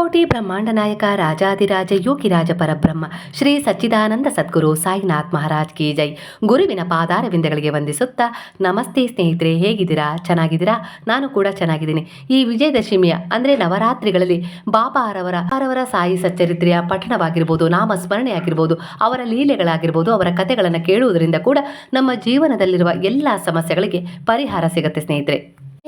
ಕೋಟಿ ಬ್ರಹ್ಮಾಂಡ ನಾಯಕ ರಾಜಾದಿರಾಜ ಯೋಗಿರಾಜ ಪರಬ್ರಹ್ಮ, ಶ್ರೀ ಸಚ್ಚಿದಾನಂದ ಸದ್ಗುರು ಸಾಯಿನಾಥ್ ಮಹಾರಾಜ್ ಕಿ ಜೈ. ಗುರುವಿನ ಪಾದಾರವಿಂದಗಳಿಗೆ ವಂದಿಸುತ್ತಾ, ನಮಸ್ತೆ ಸ್ನೇಹಿತರೆ, ಹೇಗಿದ್ದೀರಾ? ಚೆನ್ನಾಗಿದ್ದೀರಾ? ನಾನು ಕೂಡ ಚೆನ್ನಾಗಿದ್ದೀನಿ. ಈ ವಿಜಯದಶಮಿಯ, ಅಂದರೆ ನವರಾತ್ರಿಗಳಲ್ಲಿ ಬಾಬಾ ಅವರ ಅವರ ಸಾಯಿ ಸಚ್ಚರಿತ್ರೆಯ ಪಠಣವಾಗಿರ್ಬೋದು ನಾಮಸ್ಮರಣೆ ಆಗಿರ್ಬೋದು ಅವರ ಲೀಲೆಗಳಾಗಿರ್ಬೋದು, ಅವರ ಕಥೆಗಳನ್ನು ಕೇಳುವುದರಿಂದ ಕೂಡ ನಮ್ಮ ಜೀವನದಲ್ಲಿರುವ ಎಲ್ಲ ಸಮಸ್ಯೆಗಳಿಗೆ ಪರಿಹಾರ ಸಿಗುತ್ತೆ ಸ್ನೇಹಿತರೆ.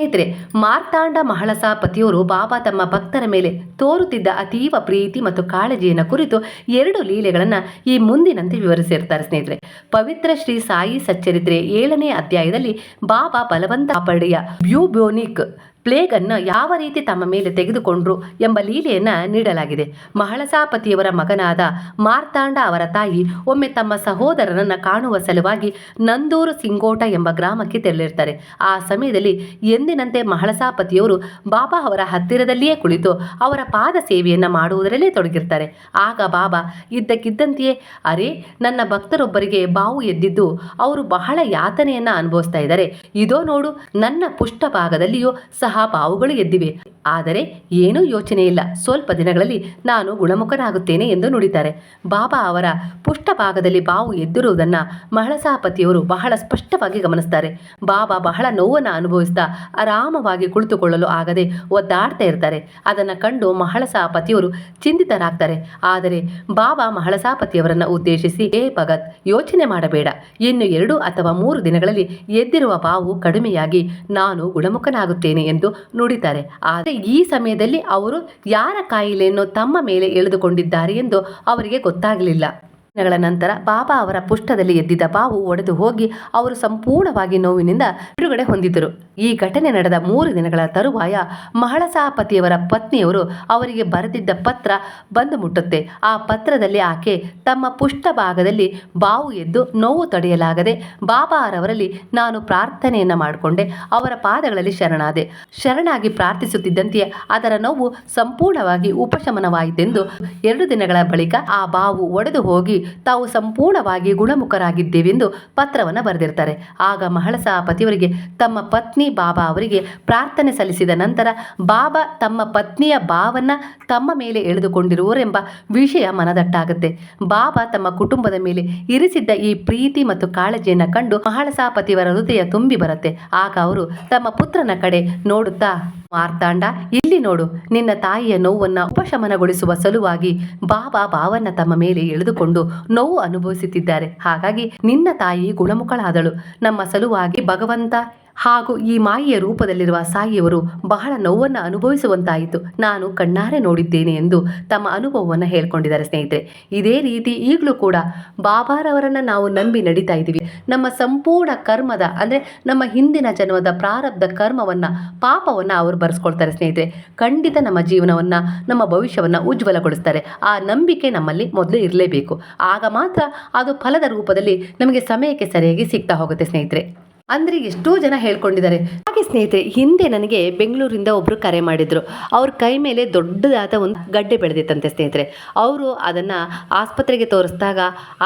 ಸ್ನೇಹಿತರೆ, ಮಾರ್ತಾಂಡ ಮಹಳಸಾಪತಿಯವರು ಬಾಬಾ ತಮ್ಮ ಭಕ್ತರ ಮೇಲೆ ತೋರುತ್ತಿದ್ದ ಅತೀವ ಪ್ರೀತಿ ಮತ್ತು ಕಾಳಜಿಯನ್ನು ಕುರಿತು ಎರಡು ಲೀಲೆಗಳನ್ನು ಈ ಮುಂದಿನಂತೆ ವಿವರಿಸಿರ್ತಾರೆ ಸ್ನೇಹಿತರೆ. ಪವಿತ್ರ ಶ್ರೀ ಸಾಯಿ ಸಚ್ಚರಿತ್ರೆ ಏಳನೇ ಅಧ್ಯಾಯದಲ್ಲಿ ಬಾಬಾ ಬಲವಂತ ಪಡೆಯ ಬ್ಯೂಬ್ಯೋನಿಕ್ ಪ್ಲೇಗ್ ಅನ್ನು ಯಾವ ರೀತಿ ತಮ್ಮ ಮೇಲೆ ತೆಗೆದುಕೊಂಡ್ರು ಎಂಬ ಲೀಲೆಯನ್ನು ನೀಡಲಾಗಿದೆ. ಮಹಳಸಾಪತಿಯವರ ಮಗನಾದ ಮಾರ್ತಾಂಡ ಅವರ ತಾಯಿ ಒಮ್ಮೆ ತಮ್ಮ ಸಹೋದರನನ್ನು ಕಾಣುವ ಸಲುವಾಗಿ ನಂದೂರು ಸಿಂಗೋಟ ಎಂಬ ಗ್ರಾಮಕ್ಕೆ ತೆರಳಿರ್ತಾರೆ. ಆ ಸಮಯದಲ್ಲಿ ಎಂದಿನಂತೆ ಮಹಳಸಾಪತಿಯವರು ಬಾಬಾ ಅವರ ಹತ್ತಿರದಲ್ಲಿಯೇ ಕುಳಿತು ಅವರ ಪಾದ ಸೇವೆಯನ್ನು ಮಾಡುವುದರಲ್ಲೇ ತೊಡಗಿರ್ತಾರೆ. ಆಗ ಬಾಬಾ ಇದ್ದಕ್ಕಿದ್ದಂತೆಯೇ, ಅರೆ, ನನ್ನ ಭಕ್ತರೊಬ್ಬರಿಗೆ ಬಾವು ಎದ್ದಿದ್ದು ಅವರು ಬಹಳ ಯಾತನೆಯನ್ನು ಅನುಭವಿಸ್ತಾ ಇದ್ದಾರೆ. ಇದೋ ನೋಡು, ನನ್ನ ಪುಷ್ಟ ಭಾಗದಲ್ಲಿಯೂ ಸಹ ಬಾವುಗಳು ಎದ್ದಿವೆ. ಆದರೆ ಏನೂ ಯೋಚನೆ ಇಲ್ಲ. ಸ್ವಲ್ಪ ದಿನಗಳಲ್ಲಿ ನಾನು ಗುಣಮುಖನಾಗುತ್ತೇನೆ ಎಂದು ನುಡಿತಾರೆ. ಬಾಬಾ ಅವರ ಪುಷ್ಟ ಭಾಗದಲ್ಲಿ ಬಾವು ಎದ್ದಿರುವುದನ್ನು ಮಹಳಸಾಪತಿಯವರು ಬಹಳ ಸ್ಪಷ್ಟವಾಗಿ ಗಮನಿಸ್ತಾರೆ. ಬಾಬಾ ಬಹಳ ನೋವನ್ನು ಅನುಭವಿಸ್ತಾ ಆರಾಮವಾಗಿ ಕುಳಿತುಕೊಳ್ಳಲು ಆಗದೆ ಒದ್ದಾಡ್ತಾ ಇರ್ತಾರೆ. ಅದನ್ನು ಕಂಡು ಮಹಳಸಾಪತಿಯವರು ಚಿಂತಿತರಾಗ್ತಾರೆ. ಆದರೆ ಬಾಬಾ ಮಹಳಸಾಪತಿಯವರನ್ನು ಉದ್ದೇಶಿಸಿ ಏ ಭಗತ್, ಯೋಚನೆ ಮಾಡಬೇಡ. ಇನ್ನು ಎರಡು ಅಥವಾ ಮೂರು ದಿನಗಳಲ್ಲಿ ಎದ್ದಿರುವ ಬಾವು ಕಡಿಮೆಯಾಗಿ ನಾನು ಗುಣಮುಖನಾಗುತ್ತೇನೆ ಎಂದು ನುಡಿತಾರೆ. ಆದರೆ ಈ ಸಮಯದಲ್ಲಿ ಅವರು ಯಾರ ಕಾಯಿಲೆಯನ್ನು ತಮ್ಮ ಮೇಲೆ ಎಳೆದುಕೊಂಡಿದ್ದಾರೆ ಎಂದು ಅವರಿಗೆ ಗೊತ್ತಾಗಲಿಲ್ಲ. ದಿನಗಳ ನಂತರ ಬಾಬಾ ಅವರ ಪುಷ್ಟದಲ್ಲಿ ಎದ್ದಿದ್ದ ಬಾವು ಒಡೆದು ಹೋಗಿ ಅವರು ಸಂಪೂರ್ಣವಾಗಿ ನೋವಿನಿಂದ ಬಿಡುಗಡೆ ಹೊಂದಿದ್ದರು. ಈ ಘಟನೆ ನಡೆದ ಮೂರು ದಿನಗಳ ತರುವಾಯ ಮಹಳಸಾಪತಿಯವರ ಪತ್ನಿಯವರು ಅವರಿಗೆ ಬರೆದಿದ್ದ ಪತ್ರ ಬಂದು ಮುಟ್ಟುತ್ತೆ. ಆ ಪತ್ರದಲ್ಲಿ ಆಕೆ ತಮ್ಮ ಪುಷ್ಟ ಭಾಗದಲ್ಲಿ ಬಾವು ಎದ್ದು ನೋವು ತಡೆಯಲಾಗದೆ ಬಾಬಾರವರಲ್ಲಿ ನಾನು ಪ್ರಾರ್ಥನೆಯನ್ನು ಮಾಡಿಕೊಂಡೆ. ಅವರ ಪಾದಗಳಲ್ಲಿ ಶರಣಾದೆ. ಶರಣಾಗಿ ಪ್ರಾರ್ಥಿಸುತ್ತಿದ್ದಂತೆಯೇ ಅದರ ನೋವು ಸಂಪೂರ್ಣವಾಗಿ ಉಪಶಮನವಾಯಿತೆಂದು ಎರಡು ದಿನಗಳ ಬಳಿಕ ಆ ಬಾವು ಒಡೆದು ಹೋಗಿ ತಾವು ಸಂಪೂರ್ಣವಾಗಿ ಗುಣಮುಖರಾಗಿದ್ದೇವೆಂದು ಪತ್ರವನ್ನು ಬರೆದಿರ್ತಾರೆ. ಆಗ ಮಹಳಸ ಪತಿಯವರಿಗೆ ತಮ್ಮ ಪತ್ನಿ ಬಾಬಾ ಅವರಿಗೆ ಪ್ರಾರ್ಥನೆ ಸಲ್ಲಿಸಿದ ನಂತರ ಬಾಬಾ ತಮ್ಮ ಪತ್ನಿಯ ಭಾವನ್ನ ತಮ್ಮ ಮೇಲೆ ಎಳೆದುಕೊಂಡಿರುವರೆಂಬ ವಿಷಯ ಮನದಟ್ಟಾಗುತ್ತೆ. ಬಾಬಾ ತಮ್ಮ ಕುಟುಂಬದ ಮೇಲೆ ಇರಿಸಿದ್ದ ಈ ಪ್ರೀತಿ ಮತ್ತು ಕಾಳಜಿಯನ್ನು ಕಂಡು ಮಹಳಸಾಪತಿಯವರ ಹೃದಯ ತುಂಬಿ ಬರುತ್ತೆ. ಆಗ ಅವರು ತಮ್ಮ ಪುತ್ರನ ಕಡೆ ನೋಡುತ್ತಾ ಮಾರ್ತಾಂಡ, ಇಲ್ಲಿ ನೋಡು, ನಿನ್ನ ತಾಯಿಯ ನೋವನ್ನ ಉಪಶಮನಗೊಳಿಸುವ ಸಲುವಾಗಿ ಬಾಬಾ ಭಾವನ್ನ ತಮ್ಮ ಮೇಲೆ ಎಳೆದುಕೊಂಡು ನೋವು ಅನುಭವಿಸುತ್ತಿದ್ದಾರೆ. ಹಾಗಾಗಿ ನಿನ್ನ ತಾಯಿ ಗುಣಮುಖಳಾದಳು. ನಮ್ಮ ಸಲುವಾಗಿ ಭಗವಂತ ಹಾಗೂ ಈ ಮಾಯಿಯ ರೂಪದಲ್ಲಿರುವ ಸಾಯಿಯವರು ಬಹಳ ನೋವನ್ನು ಅನುಭವಿಸುವಂತಾಯಿತು. ನಾನು ಕಣ್ಣಾರೆ ನೋಡಿದ್ದೇನೆ ಎಂದು ತಮ್ಮ ಅನುಭವವನ್ನು ಹೇಳ್ಕೊಂಡಿದ್ದಾರೆ ಸ್ನೇಹಿತರೆ. ಇದೇ ರೀತಿ ಈಗಲೂ ಕೂಡ ಬಾಬಾರವರನ್ನು ನಾವು ನಂಬಿ ನಡೀತಾ ಇದ್ದೀವಿ. ನಮ್ಮ ಸಂಪೂರ್ಣ ಕರ್ಮದ, ಅಂದರೆ ನಮ್ಮ ಹಿಂದಿನ ಜನ್ಮದ ಪ್ರಾರಬ್ಧ ಕರ್ಮವನ್ನು, ಪಾಪವನ್ನು ಅವರು ಬರೆಸ್ಕೊಳ್ತಾರೆ ಸ್ನೇಹಿತರೆ. ಖಂಡಿತ ನಮ್ಮ ಜೀವನವನ್ನು, ನಮ್ಮ ಭವಿಷ್ಯವನ್ನು ಉಜ್ವಲಗೊಳಿಸ್ತಾರೆ. ಆ ನಂಬಿಕೆ ನಮ್ಮಲ್ಲಿ ಮೊದಲು ಇರಲೇಬೇಕು. ಆಗ ಮಾತ್ರ ಅದು ಫಲದ ರೂಪದಲ್ಲಿ ನಮಗೆ ಸಮಯಕ್ಕೆ ಸರಿಯಾಗಿ ಸಿಗ್ತಾ ಹೋಗುತ್ತೆ ಸ್ನೇಹಿತರೆ. ಅಂದರೆ ಎಷ್ಟೋ ಜನ ಹೇಳ್ಕೊಂಡಿದ್ದಾರೆ. ಹಾಗೆ ಸ್ನೇಹಿತರೆ, ಹಿಂದೆ ನನಗೆ ಬೆಂಗಳೂರಿಂದ ಒಬ್ಬರು ಕರೆ ಮಾಡಿದ್ರು. ಅವ್ರ ಕೈ ಮೇಲೆ ದೊಡ್ಡದಾದ ಒಂದು ಗಡ್ಡೆ ಬೆಳೆದಿತ್ತಂತೆ ಸ್ನೇಹಿತರೆ. ಅವರು ಅದನ್ನು ಆಸ್ಪತ್ರೆಗೆ ತೋರಿಸಿದಾಗ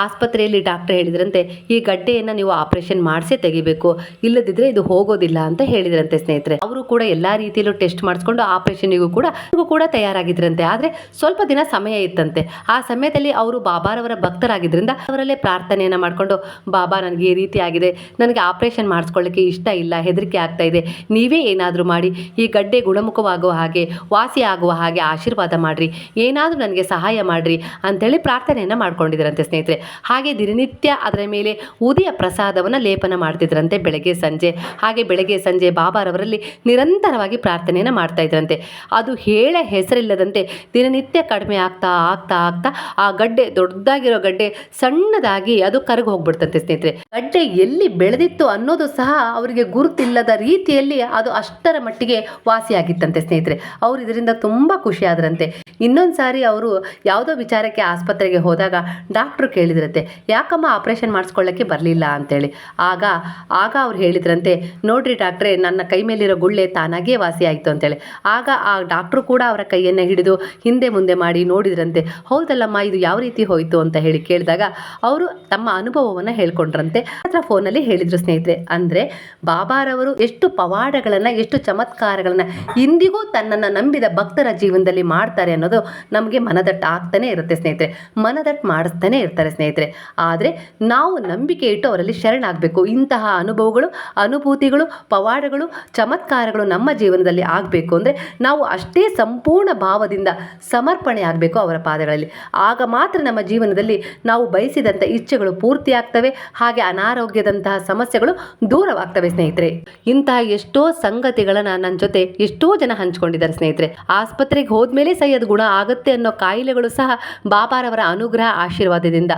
ಆಸ್ಪತ್ರೆಯಲ್ಲಿ ಡಾಕ್ಟರ್ ಹೇಳಿದ್ರಂತೆ, ಈ ಗಡ್ಡೆಯನ್ನು ನೀವು ಆಪರೇಷನ್ ಮಾಡಿಸೇ ತೆಗಿಬೇಕು. ಇಲ್ಲದಿದ್ರೆ ಇದು ಹೋಗೋದಿಲ್ಲ ಅಂತ ಹೇಳಿದ್ರಂತೆ ಸ್ನೇಹಿತರೆ. ಅವರು ಕೂಡ ಎಲ್ಲ ರೀತಿಯಲ್ಲೂ ಟೆಸ್ಟ್ ಮಾಡಿಸ್ಕೊಂಡು ಗೂ ಕೂಡ ಕೂಡ ತಯಾರಾಗಿದ್ರಂತೆ. ಆದರೆ ಸ್ವಲ್ಪ ದಿನ ಸಮಯ ಇತ್ತಂತೆ. ಆ ಸಮಯದಲ್ಲಿ ಅವರು ಬಾಬಾರವರ ಭಕ್ತರಾಗಿದ್ದರಿಂದ ಅವರಲ್ಲೇ ಪ್ರಾರ್ಥನೆಯನ್ನು ಮಾಡಿಕೊಂಡು, ಬಾಬಾ, ನನಗೆ ಈ ರೀತಿ ಆಗಿದೆ. ನನಗೆ ಆಪರೇಷನ್ ಮಾಡಿಸ್ಕೊಳ್ಳಿಕ್ಕೆ ಇಷ್ಟ ಇಲ್ಲ, ಹೆದರಿಕೆ ಆಗ್ತಾ ಇದೆ. ನೀವೇ ಏನಾದರೂ ಮಾಡಿ, ಈ ಗಡ್ಡೆ ಗುಣಮುಖವಾಗುವ ಹಾಗೆ, ವಾಸಿ ಆಗುವ ಹಾಗೆ ಆಶೀರ್ವಾದ ಮಾಡಿರಿ. ಏನಾದರೂ ನನಗೆ ಸಹಾಯ ಮಾಡಿರಿ ಅಂಥೇಳಿ ಪ್ರಾರ್ಥನೆಯನ್ನು ಮಾಡ್ಕೊಂಡಿದ್ರಂತೆ ಸ್ನೇಹಿತರೆ. ಹಾಗೆ ದಿನನಿತ್ಯ ಅದರ ಮೇಲೆ ಉದಯ ಪ್ರಸಾದವನ್ನು ಲೇಪನ ಮಾಡ್ತಿದ್ರಂತೆ ಬೆಳಗ್ಗೆ ಸಂಜೆ. ಹಾಗೆ ಬೆಳಗ್ಗೆ ಸಂಜೆ ಬಾಬಾರವರಲ್ಲಿ ನಿರಂತರವಾಗಿ ಪ್ರಾರ್ಥನೆಯನ್ನು ಮಾಡ್ತಾ ಇದ್ರಂತೆ. ಅದು ಹೇಳ ಹೆಸರಿಲ್ಲದಂತೆ ದಿನನಿತ್ಯ ಕಡಿಮೆ ಆಗ್ತಾ ಆಗ್ತಾ ಆಗ್ತಾ ಆ ಗಡ್ಡೆ, ದೊಡ್ಡದಾಗಿರೋ ಗಡ್ಡೆ ಸಣ್ಣದಾಗಿ ಅದು ಕರಗಿ ಹೋಗ್ಬಿಡ್ತಂತೆ ಸ್ನೇಹಿತರೆ. ಗಡ್ಡೆ ಎಲ್ಲಿ ಬೆಳೆದಿತ್ತು ಅನ್ನೋದು ಸಹ ಅವರಿಗೆ ಗುರುತಿಲ್ಲದ ರೀತಿಯಲ್ಲಿ ಅದು ಅಷ್ಟರ ಮಟ್ಟಿಗೆ ವಾಸಿಯಾಗಿತ್ತಂತೆ ಸ್ನೇಹಿತರೆ. ಅವರು ಇದರಿಂದ ತುಂಬ ಖುಷಿಯಾದ್ರಂತೆ. ಇನ್ನೊಂದು ಸಾರಿ ಅವರು ಯಾವುದೋ ವಿಚಾರಕ್ಕೆ ಆಸ್ಪತ್ರೆಗೆ ಹೋದಾಗ ಡಾಕ್ಟ್ರು ಕೇಳಿದ್ರಂತೆ, ಯಾಕಮ್ಮ ಆಪರೇಷನ್ ಮಾಡಿಸ್ಕೊಳ್ಳೋಕ್ಕೆ ಬರಲಿಲ್ಲ? ಅಂತೇಳಿ. ಆಗ ಆಗ ಅವ್ರು ಹೇಳಿದ್ರಂತೆ, ನೋಡ್ರಿ ಡಾಕ್ಟ್ರೆ, ನನ್ನ ಕೈ ಮೇಲಿರೋ ಗುಳ್ಳೆ ತಾನಾಗೇ ವಾಸಿಯಾಯಿತು ಅಂತೇಳಿ. ಆಗ ಆ ಡಾಕ್ಟ್ರು ಕೂಡ ಅವರ ಕೈಯನ್ನು ಹಿಡಿದು ಹಿಂದೆ ಮುಂದೆ ಮಾಡಿ ನೋಡಿದ್ರಂತೆ, ಹೌದಲ್ಲಮ್ಮ, ಇದು ಯಾವ ರೀತಿ ಹೋಯಿತು? ಅಂತ ಹೇಳಿ ಕೇಳಿದಾಗ, ಅವರು ತಮ್ಮ ಅನುಭವವನ್ನು ಹೇಳ್ಕೊಂಡ್ರಂತೆ. ಹತ್ರ ಫೋನಲ್ಲಿ ಹೇಳಿದರು ಸ್ನೇಹಿತರೆ. ಅಂದರೆ ಬಾಬಾರವರು ಎಷ್ಟು ಪವಾಡಗಳನ್ನು, ಎಷ್ಟು ಚಮತ್ಕಾರಗಳನ್ನು ಇಂದಿಗೂ ತನ್ನನ್ನು ನಂಬಿದ ಭಕ್ತರ ಜೀವನದಲ್ಲಿ ಮಾಡ್ತಾರೆ ಅನ್ನೋದು ನಮಗೆ ಮನದಟ್ಟು ಆಗ್ತಾನೆ ಇರುತ್ತೆ ಸ್ನೇಹಿತರೆ. ಮನದಟ್ಟು ಮಾಡಿಸ್ತಾನೆ ಇರ್ತಾರೆ ಸ್ನೇಹಿತರೆ. ಆದರೆ ನಾವು ನಂಬಿಕೆ ಇಟ್ಟು ಅವರಲ್ಲಿ ಶರಣಾಗಬೇಕು. ಇಂತಹ ಅನುಭವಗಳು, ಅನುಭೂತಿಗಳು, ಪವಾಡಗಳು, ಚಮತ್ಕಾರಗಳು ನಮ್ಮ ಜೀವನದಲ್ಲಿ ಆಗಬೇಕು ಅಂದರೆ ನಾವು ಅಷ್ಟೇ ಸಂಪೂರ್ಣ ಭಾವದಿಂದ ಸಮರ್ಪಣೆ ಆಗಬೇಕು ಅವರ ಪಾದಗಳಲ್ಲಿ. ಆಗ ಮಾತ್ರ ನಮ್ಮ ಜೀವನದಲ್ಲಿ ನಾವು ಬಯಸಿದಂಥ ಇಚ್ಛೆಗಳು ಪೂರ್ತಿ ಆಗ್ತವೆ. ಹಾಗೆ ಅನಾರೋಗ್ಯದಂತಹ ಸಮಸ್ಯೆಗಳು ದೂರವಾಗ್ತವೆ ಸ್ನೇಹಿತರೆ. ಇಂತಹ ಎಷ್ಟೋ ಸಂಗತಿಗಳನ್ನ ನನ್ನ ಜೊತೆ ಎಷ್ಟೋ ಜನ ಹಂಚ್ಕೊಂಡಿದ್ದಾರೆ ಸ್ನೇಹಿತರೆ. ಆಸ್ಪತ್ರೆಗೆ ಹೋದ್ಮೇಲೆ ಸೈಯದ್ ಗುಣ ಆಗುತ್ತೆ ಅನ್ನೋ ಕಾಯಿಲೆಗಳು ಸಹ ಬಾಬಾರವರ ಅನುಗ್ರಹ ಆಶೀರ್ವಾದದಿಂದ.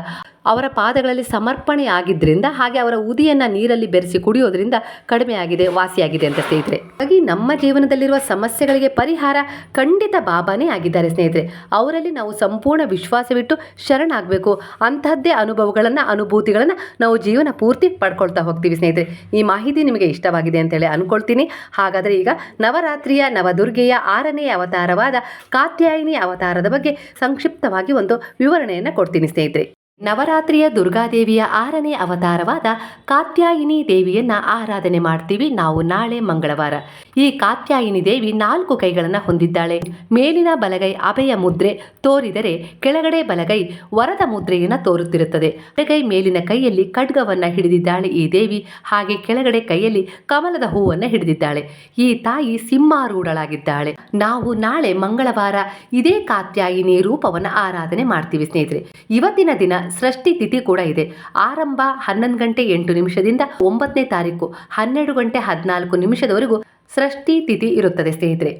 ಅವರ ಪಾದಗಳಲ್ಲಿ ಸಮರ್ಪಣೆ ಆಗಿದ್ದರಿಂದ ಹಾಗೆ ಅವರ ಉದಿಯನ್ನು ನೀರಲ್ಲಿ ಬೆರೆಸಿ ಕುಡಿಯೋದ್ರಿಂದ ಕಡಿಮೆ ಆಗಿದೆ ವಾಸಿಯಾಗಿದೆ ಅಂತ ಸ್ನೇಹಿತರೆ. ಹಾಗಾಗಿ ನಮ್ಮ ಜೀವನದಲ್ಲಿರುವ ಸಮಸ್ಯೆಗಳಿಗೆ ಪರಿಹಾರ ಖಂಡಿತ ಬಾಬಾನೇ ಆಗಿದ್ದಾರೆ ಸ್ನೇಹಿತರೆ. ಅವರಲ್ಲಿ ನಾವು ಸಂಪೂರ್ಣ ವಿಶ್ವಾಸವಿಟ್ಟು ಶರಣಾಗಬೇಕು. ಅಂತಹದ್ದೇ ಅನುಭವಗಳನ್ನು, ಅನುಭೂತಿಗಳನ್ನು ನಾವು ಜೀವನ ಪೂರ್ತಿ ಪಡ್ಕೊಳ್ತಾ ಹೋಗ್ತೀವಿ ಸ್ನೇಹಿತರೆ. ಈ ಮಾಹಿತಿ ನಿಮಗೆ ಇಷ್ಟವಾಗಿದೆ ಅಂತೇಳಿ ಅನ್ಕೊಳ್ತೀನಿ. ಹಾಗಾದರೆ ಈಗ ನವರಾತ್ರಿಯ ನವದುರ್ಗೆಯ ಆರನೇ ಅವತಾರವಾದ ಕಾತ್ಯಾಯಿನಿ ಅವತಾರದ ಬಗ್ಗೆ ಸಂಕ್ಷಿಪ್ತವಾಗಿ ಒಂದು ವಿವರಣೆಯನ್ನು ಕೊಡ್ತೀನಿ ಸ್ನೇಹಿತರೆ. ನವರಾತ್ರಿಯ ದುರ್ಗಾದೇವಿಯ ಆರನೇ ಅವತಾರವಾದ ಕಾತ್ಯಾಯಿನಿ ದೇವಿಯನ್ನ ಆರಾಧನೆ ಮಾಡ್ತೀವಿ ನಾವು ನಾಳೆ ಮಂಗಳವಾರ. ಈ ಕಾತ್ಯಾಯಿನಿ ದೇವಿ ನಾಲ್ಕು ಕೈಗಳನ್ನು ಹೊಂದಿದ್ದಾಳೆ. ಮೇಲಿನ ಬಲಗೈ ಅಭಯ ಮುದ್ರೆ ತೋರಿದರೆ ಕೆಳಗಡೆ ಬಲಗೈ ವರದ ಮುದ್ರೆಯನ್ನು ತೋರುತ್ತಿರುತ್ತದೆ. ಎಡಗೈ ಮೇಲಿನ ಕೈಯಲ್ಲಿ ಖಡ್ಗವನ್ನು ಹಿಡಿದಿದ್ದಾಳೆ ಈ ದೇವಿ. ಹಾಗೆ ಕೆಳಗಡೆ ಕೈಯಲ್ಲಿ ಕಮಲದ ಹೂವನ್ನು ಹಿಡಿದಿದ್ದಾಳೆ. ಈ ತಾಯಿ ಸಿಂಹಾರೂಢಳಾಗಿದ್ದಾಳೆ. ನಾವು ನಾಳೆ ಮಂಗಳವಾರ ಇದೇ ಕಾತ್ಯಾಯಿನಿ ರೂಪವನ್ನು ಆರಾಧನೆ ಮಾಡ್ತೀವಿ ಸ್ನೇಹಿತರೆ. ಇವತ್ತಿನ ದಿನ ಸೃಷ್ಟಿ ತಿಥಿ ಕೂಡ ಇದೆ. ಆರಂಭ ಹನ್ನೊಂದು ಗಂಟೆ ಎಂಟು ನಿಮಿಷದಿಂದ ಒಂಬತ್ತನೇ ತಾರೀಕು ಹನ್ನೆರಡು ಗಂಟೆ ಹದಿನಾಲ್ಕು ನಿಮಿಷದವರೆಗೂ ಸೃಷ್ಟಿ ತಿಥಿ ಇರುತ್ತದೆ ಸ್ನೇಹಿತರೆ.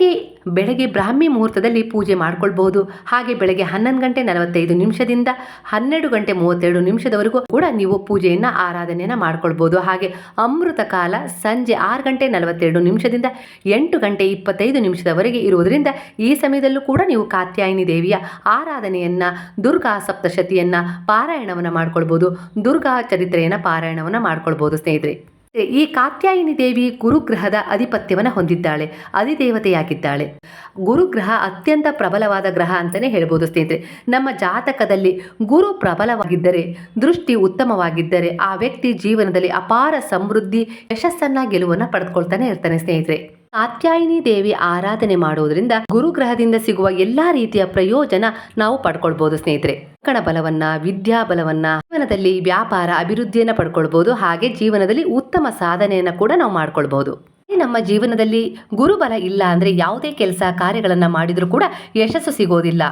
ಬೆಳಗ್ಗೆ ಬೆಳಗ್ಗೆ ಬ್ರಾಹ್ಮಿ ಮುಹೂರ್ತದಲ್ಲಿ ಪೂಜೆ ಮಾಡ್ಕೊಳ್ಬಹುದು. ಹಾಗೆ ಬೆಳಗ್ಗೆ ಹನ್ನೊಂದು ಗಂಟೆ ನಲವತ್ತೈದು ನಿಮಿಷದಿಂದ ಹನ್ನೆರಡು ಗಂಟೆ ಮೂವತ್ತೆರಡು ನಿಮಿಷದವರೆಗೂ ಕೂಡ ನೀವು ಪೂಜೆಯನ್ನು, ಆರಾಧನೆಯನ್ನು ಮಾಡ್ಕೊಳ್ಬೋದು ಹಾಗೆ ಅಮೃತ ಕಾಲ ಸಂಜೆ ಆರು ಗಂಟೆ ನಲವತ್ತೆರಡು ನಿಮಿಷದಿಂದ ಎಂಟು ಗಂಟೆ ಇಪ್ಪತ್ತೈದು ನಿಮಿಷದವರೆಗೆ ಇರುವುದರಿಂದ ಈ ಸಮಯದಲ್ಲೂ ಕೂಡ ನೀವು ಕಾತ್ಯಾಯಿನಿ ದೇವಿಯ ಆರಾಧನೆಯನ್ನ, ದುರ್ಗಾ ಸಪ್ತಶತಿಯನ್ನ ಪಾರಾಯಣವನ್ನು ಮಾಡ್ಕೊಳ್ಬೋದು ದುರ್ಗಾ ಚರಿತ್ರೆಯನ್ನ ಪಾರಾಯಣವನ್ನು ಮಾಡ್ಕೊಳ್ಬೋದು ಸ್ನೇಹಿತರೆ. ಈ ಕಾತ್ಯಾಯಿನಿ ದೇವಿ ಗುರುಗ್ರಹದ ಅಧಿಪತ್ಯವನ್ನು ಹೊಂದಿದ್ದಾಳೆ, ಅಧಿದೇವತೆಯಾಗಿದ್ದಾಳೆ. ಗುರುಗ್ರಹ ಅತ್ಯಂತ ಪ್ರಬಲವಾದ ಗ್ರಹ ಅಂತಲೇ ಹೇಳ್ಬೋದು ಸ್ನೇಹಿತರೆ. ನಮ್ಮ ಜಾತಕದಲ್ಲಿ ಗುರು ಪ್ರಬಲವಾಗಿದ್ದರೆ, ದೃಷ್ಟಿ ಉತ್ತಮವಾಗಿದ್ದರೆ, ಆ ವ್ಯಕ್ತಿ ಜೀವನದಲ್ಲಿ ಅಪಾರ ಸಮೃದ್ಧಿ, ಯಶಸ್ಸನ್ನ ಗೆಲುವನ್ನು ಪಡೆದುಕೊಳ್ತಾನೆ ಇರ್ತಾನೆ ಸ್ನೇಹಿತರೆ. ಕಾತ್ಯಾಯಿನಿ ದೇವಿ ಆರಾಧನೆ ಮಾಡುವುದರಿಂದ ಗುರುಗ್ರಹದಿಂದ ಸಿಗುವ ಎಲ್ಲಾ ರೀತಿಯ ಪ್ರಯೋಜನ ನಾವು ಪಡ್ಕೊಳ್ಬಹುದು ಸ್ನೇಹಿತರೆ. ಕಣ ಬಲವನ್ನ ವಿದ್ಯಾ ಬಲವನ್ನ ಜೀವನದಲ್ಲಿ ವ್ಯಾಪಾರ ಅಭಿವೃದ್ಧಿಯನ್ನು ಪಡ್ಕೊಳ್ಬೋದು, ಹಾಗೆ ಜೀವನದಲ್ಲಿ ಉತ್ತಮ ಸಾಧನೆಯನ್ನ ಕೂಡ ನಾವು ಮಾಡ್ಕೊಳ್ಬೋದು. ನಮ್ಮ ಜೀವನದಲ್ಲಿ ಗುರುಬಲ ಇಲ್ಲ ಅಂದ್ರೆ ಯಾವುದೇ ಕೆಲಸ ಕಾರ್ಯಗಳನ್ನ ಮಾಡಿದರೂ ಕೂಡ ಯಶಸ್ಸು ಸಿಗೋದಿಲ್ಲ.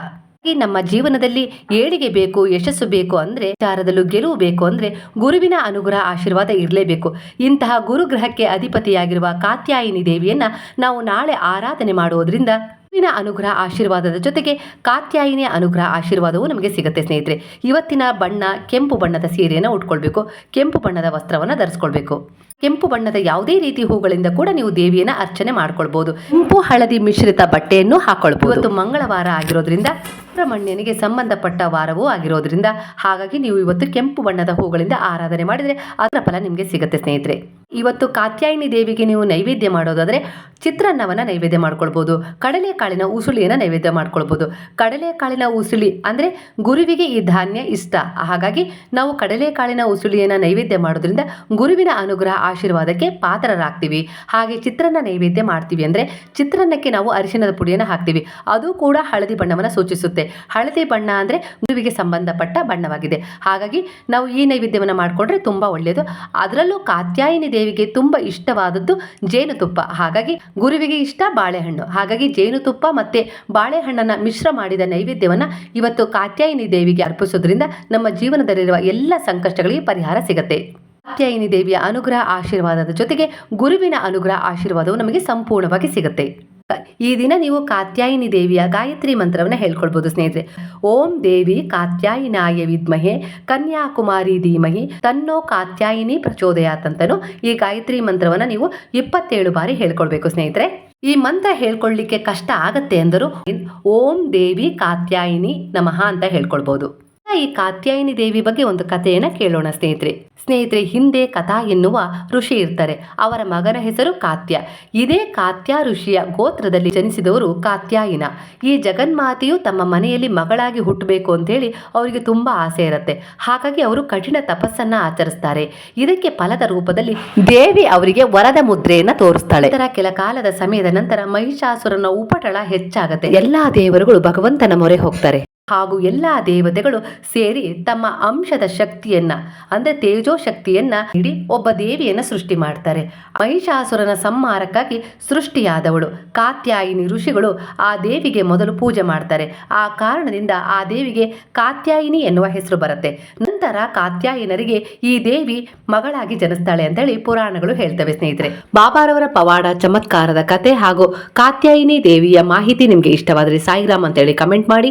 ಈ ನಮ್ಮ ಜೀವನದಲ್ಲಿ ಏಳಿಗೆ ಬೇಕು, ಯಶಸ್ಸು ಬೇಕು ಅಂದ್ರೆ, ವಿಚಾರದಲ್ಲೂ ಗೆಲುವು ಬೇಕು ಅಂದ್ರೆ ಗುರುವಿನ ಅನುಗ್ರಹ, ಆಶೀರ್ವಾದ ಇರಲೇಬೇಕು. ಇಂತಹ ಗುರುಗ್ರಹಕ್ಕೆ ಅಧಿಪತಿಯಾಗಿರುವ ಕಾತ್ಯಾಯಿನಿ ದೇವಿಯನ್ನ ನಾವು ನಾಳೆ ಆರಾಧನೆ ಮಾಡುವುದರಿಂದ ಗುರುವಿನ ಅನುಗ್ರಹ, ಆಶೀರ್ವಾದದ ಜೊತೆಗೆ ಕಾತ್ಯಾಯಿನಿಯ ಅನುಗ್ರಹ, ಆಶೀರ್ವಾದವು ನಮಗೆ ಸಿಗುತ್ತೆ ಸ್ನೇಹಿತರೆ. ಇವತ್ತಿನ ಬಣ್ಣ ಕೆಂಪು ಬಣ್ಣದ ಸೀರೆಯನ್ನು ಉಟ್ಕೊಳ್ಬೇಕು. ಕೆಂಪು ಬಣ್ಣದ ವಸ್ತ್ರವನ್ನು ಧರಿಸ್ಕೊಳ್ಬೇಕು. ಕೆಂಪು ಬಣ್ಣದ ಯಾವುದೇ ರೀತಿ ಹೂಗಳಿಂದ ಕೂಡ ನೀವು ದೇವಿಯನ್ನ ಅರ್ಚನೆ ಮಾಡ್ಕೊಳ್ಬಹುದು ಕೆಂಪು ಹಳದಿ ಮಿಶ್ರಿತ ಬಟ್ಟೆಯನ್ನು ಹಾಕೊಳ್ಬಹುದು ಇವತ್ತು ಮಂಗಳವಾರ ಆಗಿರೋದ್ರಿಂದ ಸುಬ್ರಹ್ಮಣ್ಯನಿಗೆ ಸಂಬಂಧಪಟ್ಟ ವಾರವೂ ಆಗಿರೋದ್ರಿಂದ ಹಾಗಾಗಿ ನೀವು ಇವತ್ತು ಕೆಂಪು ಬಣ್ಣದ ಹೂಗಳಿಂದ ಆರಾಧನೆ ಮಾಡಿದರೆ ಅದರ ಫಲ ನಿಮಗೆ ಸಿಗುತ್ತೆ ಸ್ನೇಹಿತರೆ. ಇವತ್ತು ಕಾತ್ಯಾಯಿನಿ ದೇವಿಗೆ ನೀವು ನೈವೇದ್ಯ ಮಾಡೋದಾದರೆ ಚಿತ್ರಾನ್ನವನ್ನು ನೈವೇದ್ಯ ಮಾಡ್ಕೊಳ್ಬೋದು. ಕಡಲೆಕಾಳಿನ ಉಸುಳಿಯನ್ನು ನೈವೇದ್ಯ ಮಾಡ್ಕೊಳ್ಬೋದು. ಕಡಲೆಕಾಳಿನ ಉಸುಳಿ ಅಂದರೆ ಗುರುವಿಗೆ ಈ ಧಾನ್ಯ ಇಷ್ಟ. ಹಾಗಾಗಿ ನಾವು ಕಡಲೆಕಾಳಿನ ಉಸುಳಿಯನ್ನು ನೈವೇದ್ಯ ಮಾಡೋದ್ರಿಂದ ಗುರುವಿನ ಅನುಗ್ರಹ ಆಶೀರ್ವಾದಕ್ಕೆ ಪಾತ್ರರಾಗ್ತೀವಿ. ಹಾಗೆ ಚಿತ್ರಾನ್ನ ನೈವೇದ್ಯ ಮಾಡ್ತೀವಿ ಅಂದರೆ ಚಿತ್ರಾನ್ನಕ್ಕೆ ನಾವು ಅರಿಶಿಣದ ಪುಡಿಯನ್ನು ಹಾಕ್ತೀವಿ. ಅದು ಕೂಡ ಹಳದಿ ಬಣ್ಣವನ್ನು ಸೂಚಿಸುತ್ತೆ. ಹಳದಿ ಬಣ್ಣ ಅಂದರೆ ಗುರುವಿಗೆ ಸಂಬಂಧಪಟ್ಟ ಬಣ್ಣವಾಗಿದೆ. ಹಾಗಾಗಿ ನಾವು ಈ ನೈವೇದ್ಯವನ್ನು ಮಾಡಿಕೊಂಡ್ರೆ ತುಂಬ ಒಳ್ಳೆಯದು ಅದರಲ್ಲೂ ಕಾತ್ಯಾಯಿನಿ ದೇವಿಗೆ ತುಂಬ ಇಷ್ಟವಾದದ್ದು ಜೇನುತುಪ್ಪ. ಹಾಗಾಗಿ ಗುರುವಿಗೆ ಇಷ್ಟ ಬಾಳೆಹಣ್ಣು. ಹಾಗಾಗಿ ಜೇನುತುಪ್ಪ ಮತ್ತೆ ಬಾಳೆಹಣ್ಣನ್ನ ಮಿಶ್ರ ಮಾಡಿದ ನೈವೇದ್ಯವನ್ನ ಇವತ್ತು ಕಾತ್ಯಾಯಿನಿ ದೇವಿಗೆ ಅರ್ಪಿಸೋದ್ರಿಂದ ನಮ್ಮ ಜೀವನದಲ್ಲಿರುವ ಎಲ್ಲ ಸಂಕಷ್ಟಗಳಿಗೆ ಪರಿಹಾರ ಸಿಗುತ್ತೆ. ಕಾತ್ಯಾಯಿನಿ ದೇವಿಯ ಅನುಗ್ರಹ ಆಶೀರ್ವಾದದ ಜೊತೆಗೆ ಗುರುವಿನ ಅನುಗ್ರಹ ಆಶೀರ್ವಾದವು ನಮಗೆ ಸಂಪೂರ್ಣವಾಗಿ ಸಿಗುತ್ತೆ. ಈ ದಿನ ನೀವು ಕಾತ್ಯಾಯಿನಿ ದೇವಿಯ ಗಾಯತ್ರಿ ಮಂತ್ರವನ್ನು ಹೇಳ್ಕೊಳ್ಬಹುದು ಸ್ನೇಹಿತರೆ. ಓಂ ದೇವಿ ಕಾತ್ಯಾಯಿನಾಯ ವಿದ್ಮಹೆ, ಕನ್ಯಾಕುಮಾರಿ ಧೀಮಹಿ, ತನ್ನೋ ಕಾತ್ಯಾಯಿನಿ ಪ್ರಚೋದಯ ತಂತನು ಈ ಗಾಯತ್ರಿ ಮಂತ್ರವನ್ನು ನೀವು ಇಪ್ಪತ್ತೇಳು ಬಾರಿ ಹೇಳ್ಕೊಳ್ಬೇಕು ಸ್ನೇಹಿತರೆ. ಈ ಮಂತ್ರ ಹೇಳ್ಕೊಳ್ಳಿಕ್ಕೆ ಕಷ್ಟ ಆಗತ್ತೆ ಅಂದರೂ ಓಂ ದೇವಿ ಕಾತ್ಯಾಯಿನಿ ನಮಃ ಅಂತ ಹೇಳ್ಕೊಳ್ಬಹುದು ಈ ಕಾತ್ಯಾಯಿನಿ ದೇವಿ ಬಗ್ಗೆ ಒಂದು ಕಥೆಯನ್ನ ಕೇಳೋಣ ಸ್ನೇಹಿತರೆ. ಸ್ನೇಹಿತರೆ, ಹಿಂದೆ ಕಥಾ ಎನ್ನುವ ಋಷಿ ಇರ್ತಾರೆ. ಅವರ ಮಗನ ಹೆಸರು ಕಾತ್ಯ. ಇದೇ ಕಾತ್ಯ ಋಷಿಯ ಗೋತ್ರದಲ್ಲಿ ಜನಿಸಿದವರು ಕಾತ್ಯಾಯಿನ. ಈ ಜಗನ್ಮಾತೆಯು ತಮ್ಮ ಮನೆಯಲ್ಲಿ ಮಗಳಾಗಿ ಹುಟ್ಟಬೇಕು ಅಂತೇಳಿ ಅವರಿಗೆ ತುಂಬಾ ಆಸೆ ಇರುತ್ತೆ. ಹಾಗಾಗಿ ಅವರು ಕಠಿಣ ತಪಸ್ಸನ್ನ ಆಚರಿಸ್ತಾರೆ. ಇದಕ್ಕೆ ಫಲದ ರೂಪದಲ್ಲಿ ದೇವಿ ಅವರಿಗೆ ವರದ ಮುದ್ರೆಯನ್ನ ತೋರಿಸ್ತಾಳೆ. ಇತರ ಕೆಲ ಕಾಲದ ಸಮಯದ ನಂತರ ಮಹಿಷಾಸುರನ ಉಪಟಳ ಹೆಚ್ಚಾಗುತ್ತೆ. ಎಲ್ಲಾ ದೇವರುಗಳು ಭಗವಂತನ ಮೊರೆ ಹೋಗ್ತಾರೆ. ಹಾಗೂ ಎಲ್ಲ ದೇವತೆಗಳು ಸೇರಿ ತಮ್ಮ ಅಂಶದ ಶಕ್ತಿಯನ್ನ, ಅಂದ್ರೆ ತೇಜೋ ಶಕ್ತಿಯನ್ನ ನೀಡಿ ಒಬ್ಬ ದೇವಿಯನ್ನ ಸೃಷ್ಟಿ ಮಾಡ್ತಾರೆ. ಮಹಿಷಾಸುರನ ಸಂಹಾರಕ್ಕಾಗಿ ಸೃಷ್ಟಿಯಾದವಳು. ಕಾತ್ಯಾಯಿನಿ ಋಷಿಗಳು ಆ ದೇವಿಗೆ ಮೊದಲು ಪೂಜೆ ಮಾಡ್ತಾರೆ. ಆ ಕಾರಣದಿಂದ ಆ ದೇವಿಗೆ ಕಾತ್ಯಾಯಿನಿ ಎನ್ನುವ ಹೆಸರು ಬರುತ್ತೆ. ನಂತರ ಕಾತ್ಯಾಯಿನರಿಗೆ ಈ ದೇವಿ ಮಗಳಾಗಿ ಜನಿಸ್ತಾಳೆ ಅಂತೇಳಿ ಪುರಾಣಗಳು ಹೇಳ್ತವೆ ಸ್ನೇಹಿತರೆ. ಬಾಬಾರವರ ಪವಾಡ, ಚಮತ್ಕಾರದ ಕತೆ ಹಾಗೂ ಕಾತ್ಯಾಯಿನಿ ದೇವಿಯ ಮಾಹಿತಿ ನಿಮಗೆ ಇಷ್ಟವಾದರೆ ಸಾಯಿರಾಮ್ ಅಂತೇಳಿ ಕಮೆಂಟ್ ಮಾಡಿ.